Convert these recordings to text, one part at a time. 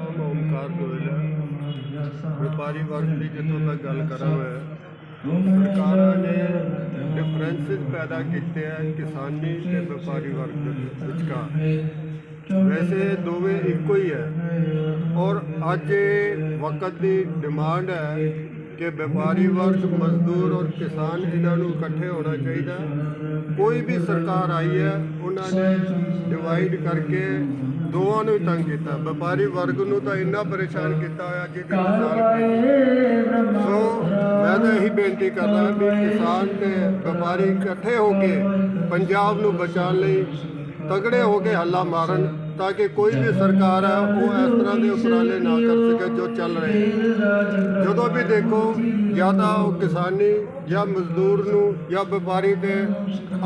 ਨਾਮ ਓਮਕਾਰ ਗੋਇਲ ਹੈ ਵਪਾਰੀ ਵਰਗ ਦੀ ਜਿੱਥੋਂ ਤੱਕ ਗੱਲ ਕਰਾਂ ਮੈਂ, ਸਰਕਾਰਾਂ ਨੇ ਡਿਫਰੈਂਸਿਸ ਪੈਦਾ ਕੀਤੇ ਆ ਕਿਸਾਨੀ ਤੇ ਵਪਾਰੀ ਵਰਗ ਵਿਚਕਾਰ। ਵੈਸੇ ਦੋਵੇਂ ਇੱਕੋ ਹੀ ਹੈ। ਔਰ ਅੱਜ ਵਕਤ ਦੀ ਡਿਮਾਂਡ ਹੈ ਕਿ ਵਪਾਰੀ ਵਰਗ ਮਜ਼ਦੂਰ ਔਰ ਕਿਸਾਨ ਇਹਨਾਂ ਨੂੰ ਇਕੱਠੇ ਹੋਣਾ ਚਾਹੀਦਾ ਕੋਈ ਵੀ ਸਰਕਾਰ ਆਈ ਹੈ ਉਹਨਾਂ ਨੇ ਡਿਵਾਈਡ ਕਰਕੇ ਦੋਵਾਂ ਨੂੰ ਤੰਗ ਕੀਤਾ। ਵਪਾਰੀ ਵਰਗ ਨੂੰ ਤਾਂ ਇੰਨਾ ਪਰੇਸ਼ਾਨ ਕੀਤਾ ਹੋਇਆ ਮਿਸਾਲ ਕੋਈ ਸੋ ਮੈਂ ਤਾਂ ਇਹੀ ਬੇਨਤੀ ਕਰਦਾ ਵੀ ਕਿਸਾਨ ਤੇ ਵਪਾਰੀ ਇਕੱਠੇ ਹੋ ਕੇ ਪੰਜਾਬ ਨੂੰ ਬਚਾਉਣ ਲਈ ਤਗੜੇ ਹੋ ਕੇ ਹੱਲਾ ਮਾਰਨ। ਤਾਂ ਕਿ ਕੋਈ ਵੀ ਸਰਕਾਰ ਹੈ ਉਹ ਇਸ ਤਰ੍ਹਾਂ ਦੇ ਉਪਰਾਲੇ ਨਾ ਕਰ ਸਕੇ ਜੋ ਚੱਲ ਰਹੇ ਜਦੋਂ ਵੀ ਦੇਖੋ, ਜਾਂ ਤਾਂ ਉਹ ਕਿਸਾਨੀ ਜਾਂ ਮਜ਼ਦੂਰ ਨੂੰ ਜਾਂ ਵਪਾਰੀ ਤੇ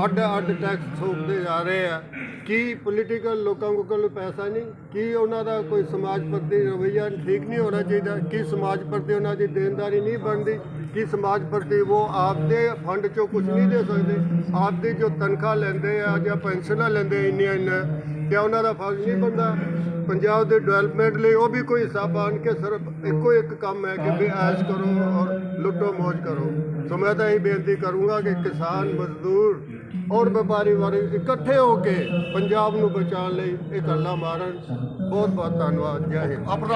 ਅੱਡ ਅੱਡ ਟੈਕਸ ਥੋਪਦੇ ਜਾ ਰਹੇ ਆ, ਕੀ ਪੋਲੀਟੀਕਲ ਲੋਕਾਂ ਕੋਲ ਪੈਸਾ ਨਹੀਂ? ਕੀ ਉਹਨਾਂ ਦਾ ਕੋਈ ਸਮਾਜ ਪ੍ਰਤੀ ਰਵੱਈਆ ਠੀਕ ਨਹੀਂ ਹੋਣਾ ਚਾਹੀਦਾ? ਕੀ ਸਮਾਜ ਪ੍ਰਤੀ ਉਹਨਾਂ ਦੀ ਦੇਣਦਾਰੀ ਨਹੀਂ ਬਣਦੀ? ਕੀ ਸਮਾਜ ਪ੍ਰਤੀ ਉਹ ਆਪਦੇ ਫੰਡ ਚੋਂ ਕੁਝ ਨਹੀਂ ਦੇ ਸਕਦੇ? ਆਪਦੀ ਜੋ ਤਨਖਾਹ ਲੈਂਦੇ ਆ ਜਾਂ ਪੈਨਸ਼ਨਾਂ ਲੈਂਦੇ ਇੰਨੀਆਂ ਇੰਨੀਆਂ ਕਿ ਉਹਨਾਂ ਦਾ ਫਰਜ਼ ਨਹੀਂ ਬਣਦਾ? ਪੰਜਾਬ ਦੇ ਡਿਵੈਲਪਮੈਂਟ ਲਈ ਉਹ ਵੀ ਕੋਈ ਹਿੱਸਾ ਬਣ ਕੇ ਸਿਰਫ ਇੱਕੋ ਇੱਕ ਕੰਮ ਹੈ ਕਿ ਵੀ ਐਸ਼ ਕਰੋ ਔਰ ਲੁੱਟੋ ਮੌਜ ਕਰੋ। ਸੋ ਮੈਂ ਤਾਂ ਇਹ ਬੇਨਤੀ ਕਰੂੰਗਾ ਕਿ ਕਿਸਾਨ, ਮਜ਼ਦੂਰ ਔਰ ਵਪਾਰੀ ਵਰਗ ਇਕੱਠੇ ਹੋ ਕੇ ਪੰਜਾਬ ਨੂੰ ਬਚਾਉਣ ਲਈ ਇਹ ਗੱਲਾਂ ਮਾਰਨ। ਬਹੁਤ ਬਹੁਤ ਧੰਨਵਾਦ। ਜੈ ਹਿੰਦ। ਆਪਣਾ